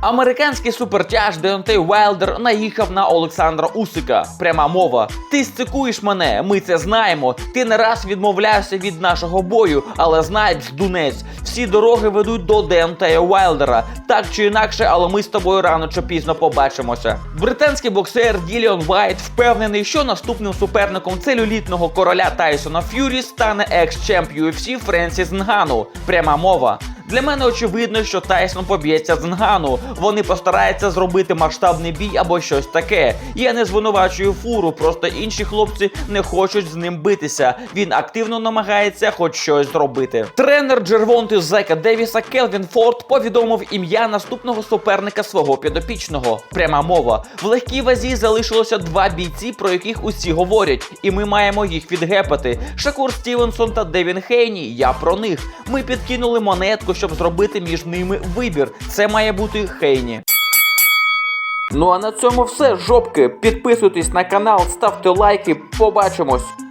Американський супертяж Деонтей Уайлдер наїхав на Олександра Усика. Пряма мова. Ти сцикуєш мене, ми це знаємо. Ти не раз відмовлявся від нашого бою, але знай, дунець, всі дороги ведуть до Деонтея Уайлдера. Так чи інакше, але ми з тобою рано чи пізно побачимося. Британський боксер Діліон Вайт впевнений, що наступним суперником целюлітного короля Тайсона Ф'юрі стане екс-чемп UFC Френсіс Нгану. Пряма мова. Для мене очевидно, що Тайсон поб'ється з Нгану. Вони постараються зробити масштабний бій або щось таке. Я не звинувачую фуру, просто інші хлопці не хочуть з ним битися. Він активно намагається хоч щось зробити. Тренер Джервонти Зека Девіса Келвін Форд повідомив ім'я наступного суперника свого підопічного. Пряма мова. В легкій вазі залишилося два бійці, про яких усі говорять, і ми маємо їх відгепати. Шакур Стівенсон та Девін Хейні. Я про них. Ми підкинули монетку, щоб зробити між ними вибір. Це має бути Хейні. Ну а на цьому все, жопки. Підписуйтесь на канал, ставте лайки. Побачимось.